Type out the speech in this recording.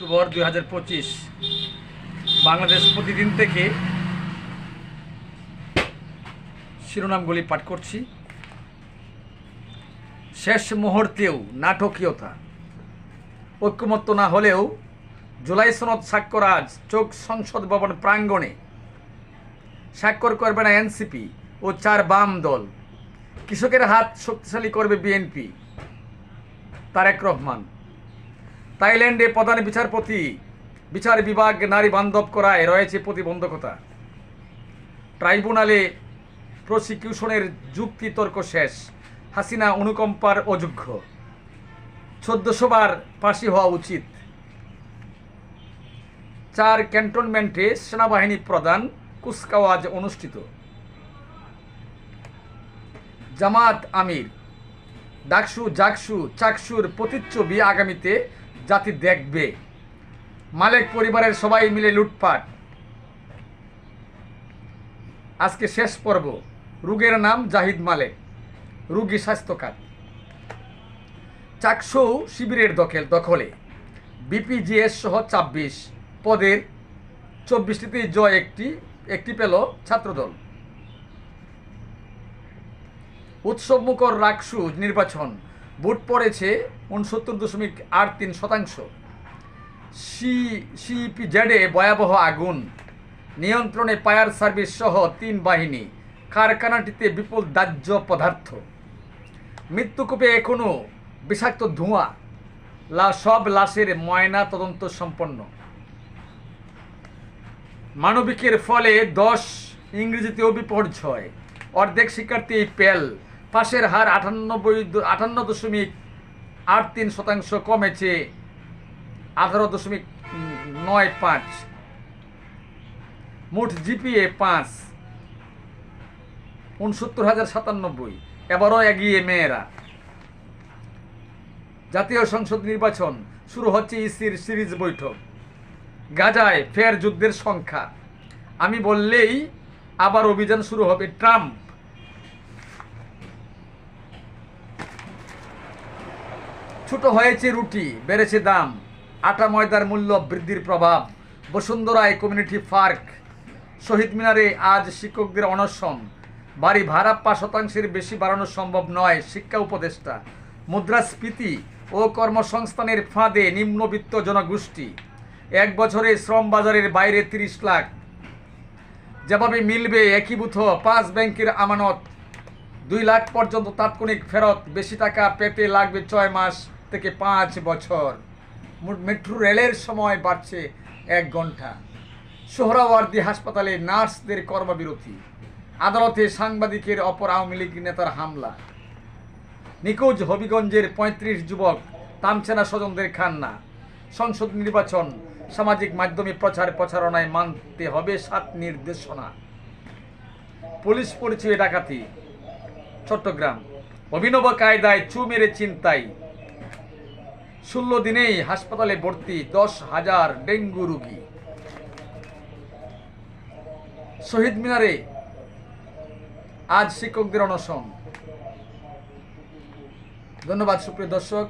October দুই হাজার পঁচিশ। বাংলাদেশ প্রতিদিন থেকে শিরোনামগুলি পাঠ করছি। শেষ মুহূর্তেও নাটকীয়তা। ঐক্যমত্য না হলেও জুলাই সনদ স্বাক্ষর আজ চোখ সংসদ ভবন প্রাঙ্গণে। স্বাক্ষর করবে না এনসিপি ও চার বাম দল। কৃষকের হাত শক্তিশালী করবে বিএনপি। তারেক রহমান থাইল্যান্ডে প্রধান বিচারপতি, বিচার বিভাগ নারী বান্ধব করায় রয়েছে প্রতিবন্ধকতা। ট্রাইব্যুনালে প্রসিকিউশনের যুক্তি তর্ক শেষ, হাসিনা অনুকম্পার অযোগ্য। চোদ্দশো বার ফাঁসি হওয়া উচিত। চার ক্যান্টনমেন্টে সেনাবাহিনী প্রধান কুচকাওয়াজ অনুষ্ঠিত। জামাত আমির, ডাকসু, জাকসু, চাকসুর প্রতিচ্ছবি আগামীতে জাতি দেখবে। মালেক পরিবারের সবাই মিলে লুটপাট। আজকে শেষ পর্ব। রুগের নাম জাহিদ মালেক। রুগী স্বাস্থ্যকার চাকসু শিবিরের দখল দখলে। বিপিজিএস সহ ছাব্বিশ পদের চব্বিশটিতে জয় একটি একটি পেল ছাত্রদল। উৎসবমুখর রাকসু নির্বাচন। ভোট পড়েছে উনসত্তর দশমিক আট তিন শতাংশ। সি, সিপিজেডে ভয়াবহ আগুন। নিয়ন্ত্রণে ফায়ার সার্ভিস সহ তিন বাহিনী, কারখানাটিতে বিপুল দাহ্য পদার্থ। মৃত্যুকূপে এখনও বিষাক্ত ধোঁয়া। লা, সব লাশের ময়না তদন্ত সম্পন্ন। মানবিকের ফলে দশ ইংরেজিতেও বিপর্যয়। অর্ধেক শিক্ষার্থী পেল পাশের হার আটানব্বই আটান্ন দশমিক আট তিন শতাংশ কমেছে আঠারো দশমিক নয় পাঁচ। মোট জিপিএ পাঁচ, উনসত্তর হাজার সাতানব্বই। এবারও এগিয়ে মেয়েরা। জাতীয় সংসদ নির্বাচন শুরু হচ্ছে ইসির সিরিজ বৈঠক। গাজায় ফের যুদ্ধের সংখ্যা। আমি বললেই আবার অভিযান শুরু হবে ট্রাম্প ছোট হয়েছে রুটি, বেড়েছে দাম। আটা ময়দার মূল্য বৃদ্ধির প্রভাব। বসুন্ধরায় কমিউনিটি পার্ক, শহীদ মিনারে আজ শিক্ষকদের অনশন। বাড়ি ভাড়া পাঁচ শতাংশের বেশি বাড়ানো সম্ভব নয়, শিক্ষা উপদেষ্টা। মুদ্রাস্ফীতি ও কর্মসংস্থানের ফাঁদে নিম্নবিত্ত জনগোষ্ঠী। এক বছরে শ্রম বাজারের বাইরে তিরিশ লাখ। যেভাবে মিলবে একীভূত পাঁচ ব্যাংকের আমানত। দুই লাখ পর্যন্ত তাৎক্ষণিক ফেরত, বেশি টাকা পেতে লাগবে ছয় মাস। থেকে পাঁচ বছর। মেট্রো রেলের সময় বাড়ছে এক ঘণ্টা। সোহরাওয়ার্দী হাসপাতালে নার্সদের কর্মবিরতি। আদালতে সাংবাদিকের অপর আওয়ামী লীগ নেতার হামলা। নিখোঁজ হবিগঞ্জের পঁয়ত্রিশ যুবক তামছেনা স্বজনদের খান্না সংসদ নির্বাচন সামাজিক মাধ্যমে প্রচার প্রচারণায় মানতে হবে সাত নির্দেশনা। পুলিশ পরিচয় ডাকাতি। চট্টগ্রাম। অভিনব কায়দায় চু মেরে চিন্তাই ষোলো দিনেই হাসপাতালে ভর্তি দশ হাজার ডেঙ্গু রুগী। শহীদ মিনারে আজ শিক্ষকদের অনশন। ধন্যবাদ সুপ্রিয় দর্শক।